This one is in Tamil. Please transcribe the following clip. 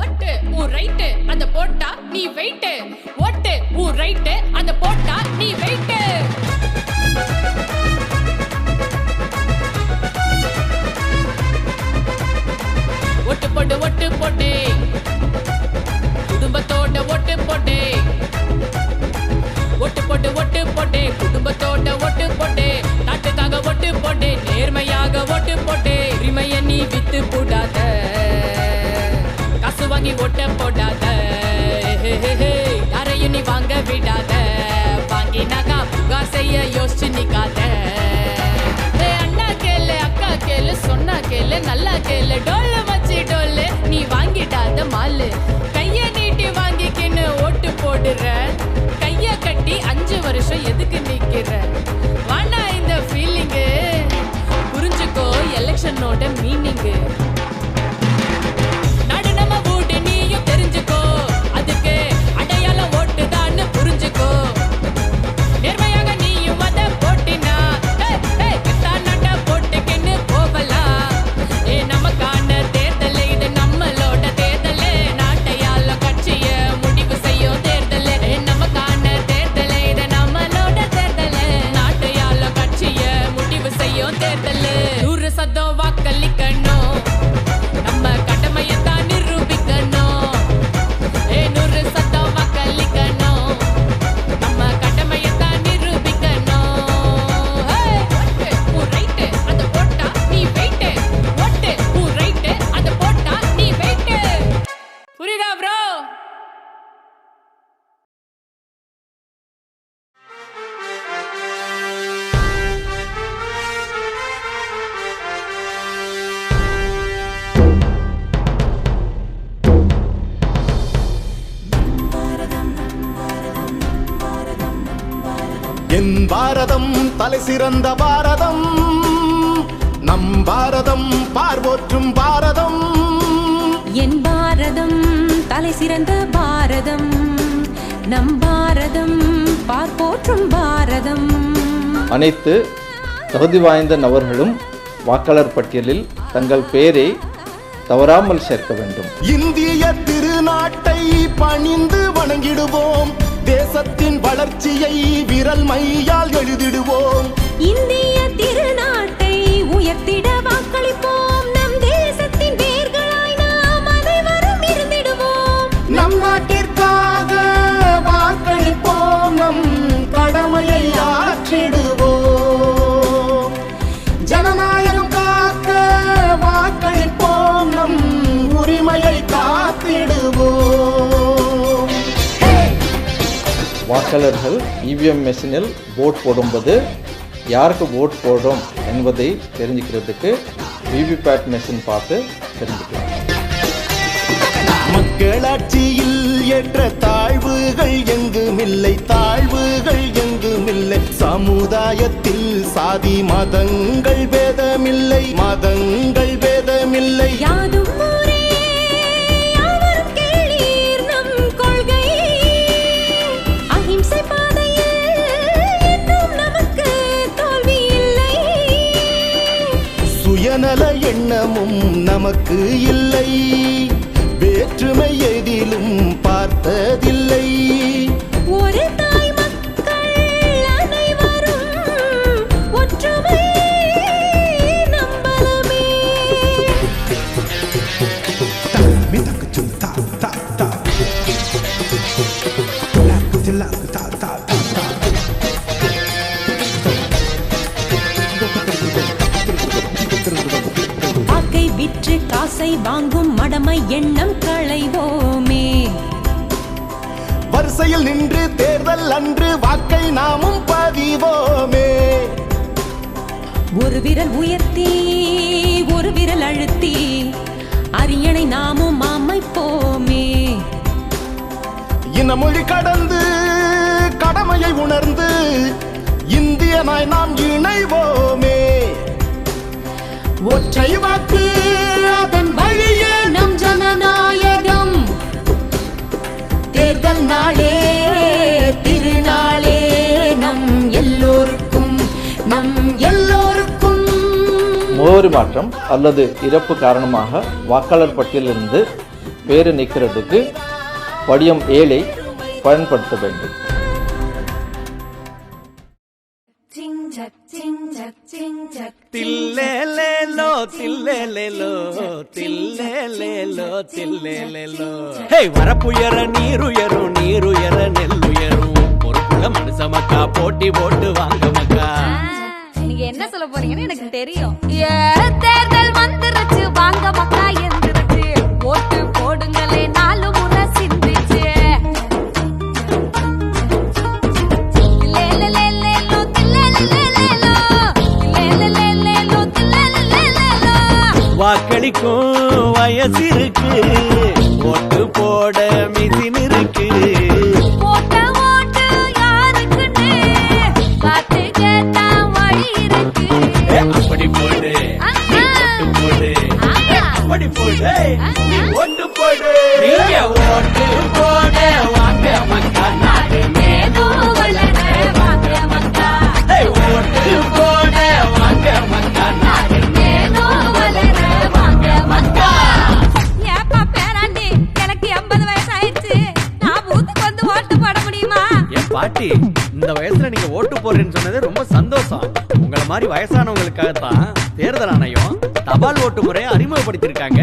ஓட்டு உன் ரைட்டு அந்த போட்டா நீ வெயிட்டு ஒட்டு உன் ரைட்டு அந்த போட்டா நீ வெயிட்டு ஒட்டு போட்டு ஒட்டு போட்டு குடும்பத்தோட ஒட்டு போட்டு ஒட்டு போட்டு ஒட்டு போட்டு குடும்பத்தோட ஒட்டு போட்டு நாட்டுக்காக ஒட்டு போட்டு நேர்மையாக ஒட்டு போட்டு உரிமைய நீ வித்து போடாத. புகார் செய்ய யோசிச்சு நிக்காத. அண்ணா கேளு அக்கா கேளு சொன்னா கேளு நல்லா கேளு. டோல்ல வச்சு டோல்லு நீ வாங்கிடாத மாலு. கைய நீட்டி வாங்கிக்கின்னு ஓட்டு போடுற. கைய கட்டி அஞ்சு வருஷம் எதுக்கு நிக்கிற? வாண்ணா இந்த ஃபீலிங்கு புரிஞ்சுக்கோ எலெக்ஷனோட மீன் என் பாரதம் தலை சிறந்த பாரதம். நம் பாரதம் பார்வோற்றும் பாரதம். என் பாரதம் தலை சிறந்த பாரதம். நம் பாரதம் பார்ப்போற்றும் பாரதம். அனைத்து தகுதி வாய்ந்த நபர்களும் வாக்காளர் பட்டியலில் தங்கள் பெயரை தவறாமல் சேர்க்க வேண்டும். இந்திய நாட்டை பணிந்து வணங்கிடுவோம். தேசத்தின் வளர்ச்சியை விரல் மையால் எழுதிடுவோம். இந்திய திருநாள் வாக்காளர்கள் இவிஎம் மெஷினில் ஓட் போடும்போது யாருக்கு ஓட் போடுறோம் என்பதை தெரிஞ்சுக்கிறதுக்கு விவிபேட் மெஷின் பார்த்து தெரிஞ்சுக்கலாம். மக்களாட்சியில் ஏற்ற தாழ்வுகள் எங்குமில்லை தாழ்வுகள் எங்குமில்லை. சமுதாயத்தில் சாதி மதங்கள் பேதமில்லை மதங்கள் பேதமில்லை யாதும் எண்ணமும் நமக்கு இல்லை. வேற்றுமை எதிலும் பார்த்ததில்லை. ஒரு தாய் ஒற்றுமை களைவோமே. வரிசையில் நின்று தேர்தல் அன்று வாக்கை நாமும் பதிவோமே. ஒரு விரல் உயர்த்தி ஒரு விரல் அழுத்தி அரியணை நாமும் அமைப்போமே. இனமொழி கடந்து கடமையை உணர்ந்து இந்தியனாய் நாம் இணைவோமே. ஒற்றை வாக்கு மாற்றம் அல்லது இறப்பு காரணமாக வாக்காளர் பட்டியலிருந்து பேரு நீக்கிறதுக்கு படியம் ஏழை பயன்படுத்த வேண்டும் நீருயரும் நெல்லுயரும் ஒரு மனுஷமக்கா போட்டி போட்டு வாங்க மக்கா நீங்க என்ன சொல்ல போறீங்கன்னு எனக்கு தெரியும். ஏ, தேர்தல் வந்துருச்சு வாங்க மக்கா எந்திருச்சு. ஓட்டு போடுங்களே நாலு முறை சிந்திச்சு. வாக்களிக்கும் வயசு இருக்கு ஓட்டு போட மிசின் பாட்டி இந்த வயசுல நீங்க ஓட்டு போடுறேன்னு சொன்னது ரொம்ப சந்தோஷம். உங்களை மாதிரி வயசானவங்களுக்காக தான் தேர்தல் ஆணையம் தபால் ஓட்டு முறையை அறிமுகப்படுத்தியிருக்காங்க.